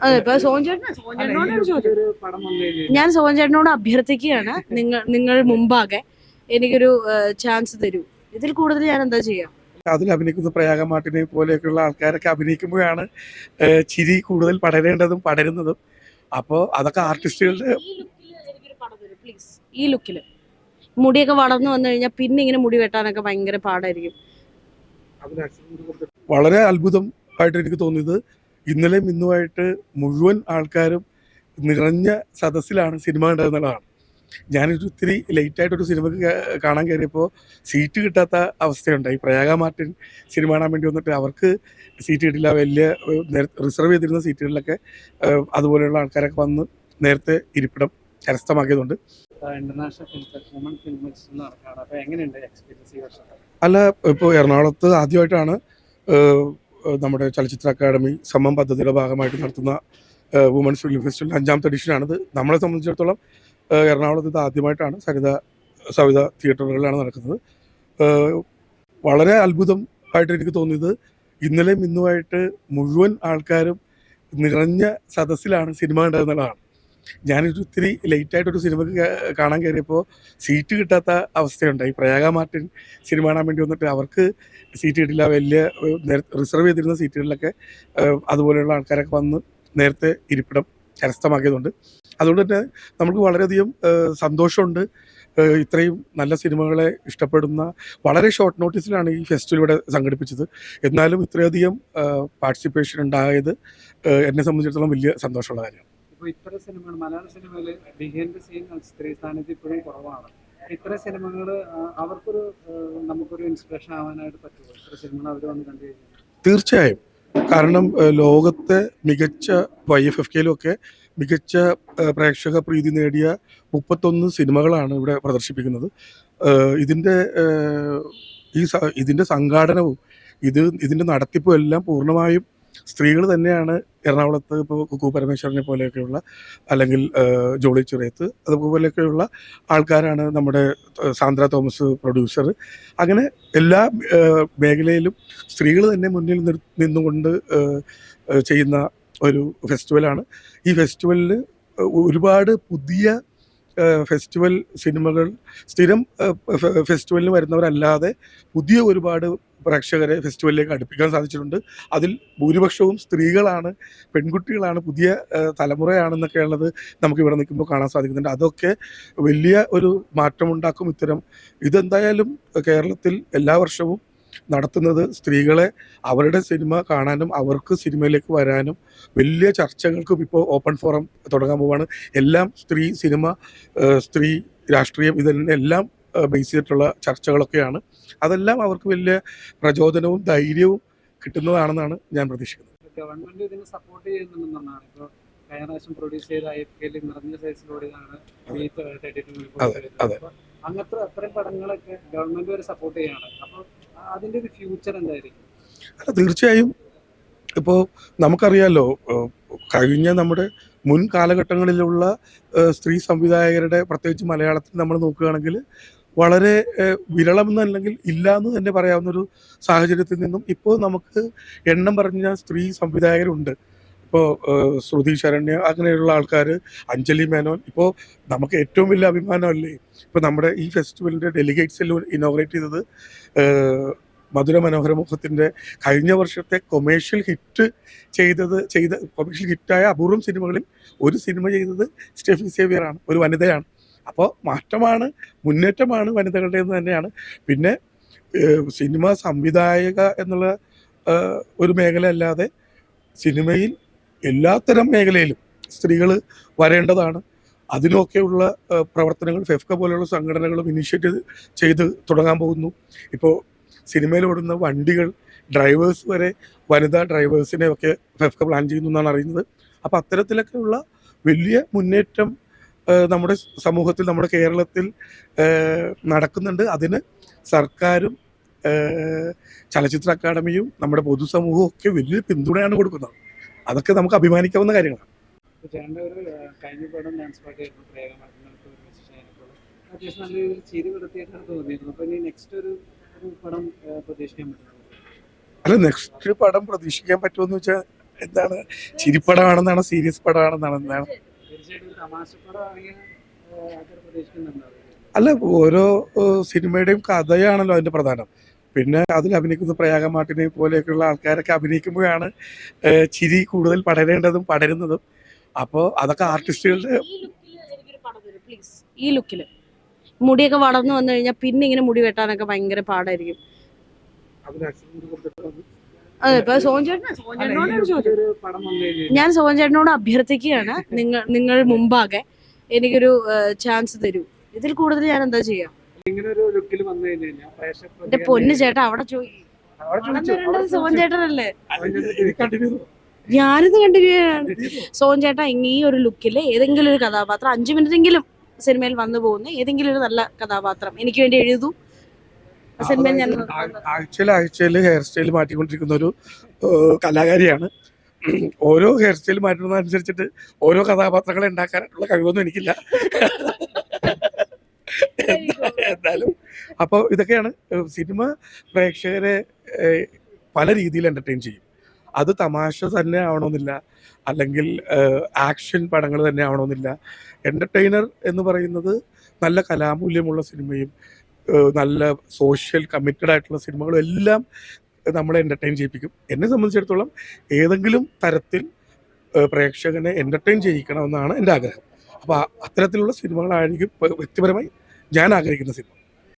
അതെ ഇപ്പൊ പടം വന്നു ഞാൻ സോഹൻ ചേട്ടനോട് അഭ്യർത്ഥിക്കുകയാണ് നിങ്ങൾ നിങ്ങൾ മുമ്പാകെ എനിക്കൊരു ചാൻസ് തരൂ. ഇതിൽ കൂടുതൽ ഞാൻ എന്താ ചെയ്യാം? അതിൽ അഭിനയിക്കുന്ന പ്രയാഗ മാട്ടിനെ പോലെയൊക്കെയുള്ള ആൾക്കാരൊക്കെ അഭിനയിക്കുമ്പോഴാണ് ചിരി കൂടുതൽ പടരേണ്ടതും പടരുന്നതും. അപ്പോൾ അതൊക്കെ ആർട്ടിസ്റ്റുകളുടെ ഈ ലുക്കിൽ എനിക്കൊരു പടം തരൂ പ്ലീസ് ഈ ലുക്കിൽ മുടിയൊക്കെ വളർന്നു വന്നു കഴിഞ്ഞാൽ പിന്നെ ഇങ്ങനെ മുടി വെട്ടാനൊക്കെ ഭയങ്കര പാടായിരിക്കും. വളരെ അത്ഭുതം ആയിട്ട് എനിക്ക് തോന്നിയത് ഇന്നലെയും ഇന്നുമായിട്ട് മുഴുവൻ ആൾക്കാരും നിറഞ്ഞ സദസ്സിലാണ് സിനിമ കണ്ടതെന്നുള്ളതാണ് ഞാനൊരു ഒത്തിരി ലേറ്റായിട്ടൊരു സിനിമക്ക് കാ- കാണാൻ കയറിയപ്പോൾ സീറ്റ് കിട്ടാത്ത അവസ്ഥയുണ്ടായി. പ്രയാഗ മാർട്ടിൻ സിനിമ കാണാൻ വേണ്ടി വന്നിട്ട് അവർക്ക് സീറ്റ് കിട്ടില്ല. വലിയ റിസർവ് ചെയ്തിരുന്ന സീറ്റുകളിലൊക്കെ അതുപോലെയുള്ള ആൾക്കാരൊക്കെ വന്ന് നേരത്തെ ഇരിപ്പിടം കരസ്ഥമാക്കിയതുകൊണ്ട് international film fest woman film fest നടക്കുകയാണ് അപ്പൊ എങ്ങനെയുണ്ട് എക്സ്പീരിയൻസ് ഈ വർഷം അല്ല ഇപ്പോൾ എറണാകുളത്ത് ആദ്യമായിട്ടാണ് നമ്മുടെ ചലച്ചിത്ര അക്കാദമി സമം പദ്ധതിയുടെ ഭാഗമായിട്ട് നടത്തുന്ന വുമൻസ് ഫിലിം ഫെസ്റ്റിവൽ അഞ്ചാമത്തെ എഡിഷനാണിത് നമ്മളെ സംബന്ധിച്ചിടത്തോളം എറണാകുളത്ത് ഇത് ആദ്യമായിട്ടാണ് സരിത സവിത തിയേറ്ററുകളിലാണ് നടക്കുന്നത്. വളരെ അത്ഭുതം ആയിട്ട് എനിക്ക് തോന്നിയത് ഇന്നലെയും ഇന്നുമായിട്ട് മുഴുവൻ ആൾക്കാരും നിറഞ്ഞ സദസ്സിലാണ് സിനിമ കണ്ടതെന്നുള്ളതാണ് ഞാനൊരു ഒത്തിരി ലേറ്റായിട്ടൊരു സിനിമ കാണാൻ കയറിയപ്പോൾ സീറ്റ് കിട്ടാത്ത അവസ്ഥയുണ്ടായി. പ്രയാഗ മാർട്ടിൻ സിനിമ കാണാൻ വേണ്ടി വന്നിട്ട് അവർക്ക് സീറ്റ് കിട്ടില്ല. വലിയ റിസർവ് ചെയ്തിരുന്ന സീറ്റുകളിലൊക്കെ അതുപോലെയുള്ള ആൾക്കാരൊക്കെ വന്ന് നേരത്തെ ഇരിപ്പിടം കരസ്ഥമാക്കിയതുകൊണ്ട് അതുകൊണ്ട് തന്നെ നമുക്ക് വളരെയധികം സന്തോഷമുണ്ട്. ഇത്രയും നല്ല സിനിമകളെ ഇഷ്ടപ്പെടുന്ന വളരെ ഷോർട്ട് നോട്ടീസിലാണ് ഈ ഫെസ്റ്റിവൽ ഇവിടെ സംഘടിപ്പിച്ചത്. എന്നാലും ഇത്രയധികം പാർട്ടിസിപ്പേഷൻ ഉണ്ടായത് എന്നെ സംബന്ധിച്ചിടത്തോളം വലിയ സന്തോഷമുള്ള കാര്യമാണ്. ഇപ്പൊ ഇത്ര സിനിമകൾ മലയാള സിനിമയിൽ ബിഹൈൻഡ് ദ സ്ത്രീ സാന്നിധ്യം ഇപ്പോഴും കുറവാണ്. ഇത്ര സിനിമകൾ അവർക്കൊരു നമുക്കൊരു ഇൻസ്പിറേഷൻ ആവാനായിട്ട് പറ്റുമോ? ഇത്ര സിനിമകൾ അവർ വന്ന് കണ്ടു കഴിഞ്ഞാൽ. തീർച്ചയായും. കാരണം ലോകത്തെ മികച്ച വൈ എഫ് എഫ് കെയിലൊക്കെ മികച്ച പ്രേക്ഷക പ്രീതി നേടിയ മുപ്പത്തൊന്ന് സിനിമകളാണ് ഇവിടെ പ്രദർശിപ്പിക്കുന്നത്. ഇതിന്റെ ഈ ഇതിന്റെ സംഘാടനവും ഇത് ഇതിന്റെ നടത്തിപ്പും എല്ലാം പൂർണമായും സ്ത്രീകൾ തന്നെയാണ് എറണാകുളത്ത് ഇപ്പോൾ കുക്കു പരമേശ്വരനെ പോലെയൊക്കെയുള്ള അല്ലെങ്കിൽ ജോളി ചെറിയത്ത് അതുപോലെയൊക്കെയുള്ള ആൾക്കാരാണ് നമ്മുടെ സാന്ദ്ര തോമസ് പ്രൊഡ്യൂസർ. അങ്ങനെ എല്ലാ മേഖലയിലും സ്ത്രീകൾ തന്നെ മുന്നിൽ നിന്നുകൊണ്ട് ചെയ്യുന്ന ഒരു ഫെസ്റ്റിവലാണ്. ഈ ഫെസ്റ്റിവലിൽ ഒരുപാട് പുതിയ ഫെസ്റ്റിവൽ സിനിമകൾ സ്ഥിരം ഫെസ്റ്റിവലിന് വരുന്നവരല്ലാതെ പുതിയ ഒരുപാട് പ്രേക്ഷകരെ ഫെസ്റ്റിവലിലേക്ക് അടുപ്പിക്കാൻ സാധിച്ചിട്ടുണ്ട്. അതിൽ ഭൂരിപക്ഷവും സ്ത്രീകളാണ് പെൺകുട്ടികളാണ് പുതിയ തലമുറയാണെന്നൊക്കെയുള്ളത് നമുക്ക് ഇവിടെ നിൽക്കുമ്പോൾ കാണാൻ സാധിക്കുന്നുണ്ട്. അതൊക്കെ വലിയ ഒരു മാറ്റമുണ്ടാക്കും ഇത്തരം. ഇതെന്തായാലും കേരളത്തിൽ എല്ലാ വർഷവും നടത്തുന്നത്. സ്ത്രീകളെ അവരുടെ സിനിമ കാണാനും അവർക്ക് സിനിമയിലേക്ക് വരാനും വലിയ ചർച്ചകൾക്കും ഇപ്പോൾ ഓപ്പൺ ഫോറം തുടങ്ങാൻ പോവാണ്. എല്ലാം സ്ത്രീ സിനിമ സ്ത്രീ രാഷ്ട്രീയം ഇതിനെ എല്ലാം ബേസ് ചെയ്തിട്ടുള്ള ചർച്ചകളൊക്കെയാണ്. അതെല്ലാം അവർക്ക് വലിയ പ്രചോദനവും ധൈര്യവും കിട്ടുന്നതാണെന്നാണ് ഞാൻ പ്രതീക്ഷിക്കുന്നത്. ഗവൺമെന്റ് ഇതിനെ സപ്പോർട്ട് ചെയ്യുന്നുണ്ടെന്നാണ് ഇപ്പോൾ കഴിഞ്ഞ പ്രാവശ്യം പ്രൊഡ്യൂസ് ചെയ്ത ഐ പി എല്ലിൽ നിറഞ്ഞ സൈസിലൂടെയാണ്. അങ്ങനത്തെ അത്രയും പടങ്ങളൊക്കെ ഗവൺമെന്റ് വരെ സപ്പോർട്ട് ചെയ്യാണ്. അപ്പോൾ അതിന്റെ ഒരു ഫ്യൂച്ചർ എന്തായിരിക്കും? അല്ല തീർച്ചയായും. ഇപ്പോൾ നമുക്കറിയാലോ കഴിഞ്ഞ നമ്മുടെ മുൻ കാലഘട്ടങ്ങളിലുള്ള സ്ത്രീ സംവിധായകരുടെ പ്രത്യേകിച്ച് മലയാളത്തിൽ നമ്മൾ നോക്കുകയാണെങ്കിൽ വളരെ വിരളമെന്നല്ലെങ്കിൽ ഇല്ല എന്ന് തന്നെ പറയാവുന്ന ഒരു സാഹചര്യത്തിൽ നിന്നും ഇപ്പോൾ നമുക്ക് എണ്ണം പറഞ്ഞ സ്ത്രീ സംവിധായകരുണ്ട്. ഇപ്പോൾ ശ്രുതി ശരണ്യ അങ്ങനെയുള്ള ആൾക്കാർ അഞ്ജലി മേനോൻ ഇപ്പോൾ നമുക്ക് ഏറ്റവും വലിയ അഭിമാനമല്ലേ? ഇപ്പോൾ നമ്മുടെ ഈ ഫെസ്റ്റിവലിന്റെ ഡെലിഗേറ്റ്സിൽ ഇനോഗ്രേറ്റ് ചെയ്തത് മധുര മനോഹര മുഖത്തിന്റെ കഴിഞ്ഞ വർഷത്തെ കൊമേഴ്ഷ്യൽ ഹിറ്റ് ചെയ്തത് ചെയ്ത കൊമേഴ്ഷ്യൽ ഹിറ്റായ അപൂർവം സിനിമകളിൽ ഒരു സിനിമ ചെയ്തത് സ്റ്റെഫി സേവിയറാണ് ഒരു വനിതയാണ്. അപ്പോൾ മാറ്റമാണ് മുന്നേറ്റമാണ് വനിതകളുടെ എന്ന് തന്നെയാണ്. പിന്നെ സിനിമ സംവിധായക എന്നുള്ള ഒരു മേഖല അല്ലാതെ സിനിമയിൽ എല്ലാത്തരം മേഖലയിലും സ്ത്രീകൾ വരേണ്ടതാണ്. അതിനൊക്കെയുള്ള പ്രവർത്തനങ്ങൾ ഫെഫ്ക പോലെയുള്ള സംഘടനകളും ഇനിഷ്യേറ്റ് ചെയ്ത് തുടങ്ങാൻ പോകുന്നു. ഇപ്പോൾ സിനിമയിൽ ഓടുന്ന വണ്ടികൾ ഡ്രൈവേഴ്സ് വരെ വനിതാ ഡ്രൈവേഴ്സിനെ ഒക്കെ ഫെഫ്ക പ്ലാൻ ചെയ്യുന്നു എന്നാണ് അറിയുന്നത്. അപ്പോൾ അത്തരത്തിലൊക്കെയുള്ള വലിയ മുന്നേറ്റം നമ്മുടെ സമൂഹത്തിൽ നമ്മുടെ കേരളത്തിൽ നടക്കുന്നുണ്ട്. അതിന് സർക്കാരും ചലച്ചിത്ര അക്കാദമിയും നമ്മുടെ പൊതുസമൂഹവും ഒക്കെ വലിയ പിന്തുണയാണ് കൊടുക്കുന്നത്. അതൊക്കെ നമുക്ക് അഭിമാനിക്കാവുന്ന കാര്യങ്ങളാണ്. അല്ല നെക്സ്റ്റ് പടം പ്രതീക്ഷിക്കാൻ പറ്റുമെന്ന് വെച്ചാൽ എന്താണ്? ചിരിപ്പടമാണെന്നാണ് സീരിയസ് പടമാണെന്നാണ് എന്താണ്? അല്ല ഓരോ സിനിമയുടെയും കഥയാണല്ലോ അതിന്റെ പ്രധാനം. പിന്നെ അതിൽ അഭിനയിക്കുന്ന പ്രയാഗ മാട്ടിനെ പോലെയൊക്കെയുള്ള ആൾക്കാരൊക്കെ അഭിനയിക്കുമ്പോഴാണ് ചിരി കൂടുതൽ പടരേണ്ടതും പടരുന്നതും. അപ്പോൾ അതൊക്കെ ആർട്ടിസ്റ്റുകളുടെ ഈ ലുക്കിൽ മുടിയൊക്കെ വളർന്നു വന്നു കഴിഞ്ഞാൽ പിന്നെ ഇങ്ങനെ മുടി വെട്ടാനൊക്കെ ഭയങ്കര പാടായിരിക്കും. ഞാൻ സോൻ ചേട്ടനോട് അഭ്യർത്ഥിക്കുകയാണ് നിങ്ങൾ നിങ്ങൾ മുമ്പാകെ എനിക്കൊരു ചാൻസ് തരൂ. ഇതിൽ കൂടുതൽ ഞാൻ എന്താ ചെയ്യാ? ഇങ്ങനെ ഒരു ലുക്കിൽ വന്നു കഴിഞ്ഞാൽ എന്റെ പൊന്ന് ചേട്ടാ അവിടെ ചോയി സോൻ ചേട്ടൻ ചേട്ടനല്ലേ? ഞാനിത് കണ്ടിന്യൂ ചെയ്യാണ് സോൻ ചേട്ടാ ഈ ഒരു ലുക്കിൽ ഏതെങ്കിലും ഒരു കഥാപാത്രം അഞ്ചു മിനിറ്റെങ്കിലും സിനിമയിൽ വന്നു പോകുന്ന ഏതെങ്കിലും ഒരു നല്ല കഥാപാത്രം എനിക്ക് വേണ്ടി എഴുതൂ. ആ സിനിമയിൽ ഞാൻ ആഴ്ചയിൽ ആഴ്ചയിൽ ഹെയർ സ്റ്റൈൽ മാറ്റിക്കൊണ്ടിരിക്കുന്ന ഒരു കലാകാരിയാണ്. ഓരോ ഹെയർ സ്റ്റൈൽ മാറ്റുന്നതനുസരിച്ചിട്ട് ഓരോ കഥാപാത്രങ്ങളെ ഉണ്ടാക്കാനായിട്ടുള്ള കഴിവൊന്നും എനിക്കില്ല. എന്തായാലും. അപ്പോൾ ഇതൊക്കെയാണ് സിനിമ പ്രേക്ഷകരെ പല രീതിയിൽ എന്റർടൈൻ ചെയ്യും. അത് തമാശ തന്നെ ആവണമെന്നില്ല അല്ലെങ്കിൽ ആക്ഷൻ പടങ്ങൾ തന്നെ ആവണമെന്നില്ല. എന്റർടൈനർ എന്ന് പറയുന്നത് നല്ല കലാമൂല്യമുള്ള സിനിമയും നല്ല സോഷ്യൽ കമ്മിറ്റഡ് ആയിട്ടുള്ള സിനിമകളും എല്ലാം നമ്മളെ എന്റർടൈൻ ചെയ്യിപ്പിക്കും. എന്നെ സംബന്ധിച്ചിടത്തോളം ഏതെങ്കിലും തരത്തിൽ പ്രേക്ഷകനെ എന്റർടൈൻ ചെയ്യിക്കണമെന്നാണ് എന്റെ ആഗ്രഹം. അപ്പോൾ അത്തരത്തിലുള്ള സിനിമകളായിരിക്കും വ്യക്തിപരമായി ഞാൻ ആഗ്രഹിക്കുന്ന സിനിമ.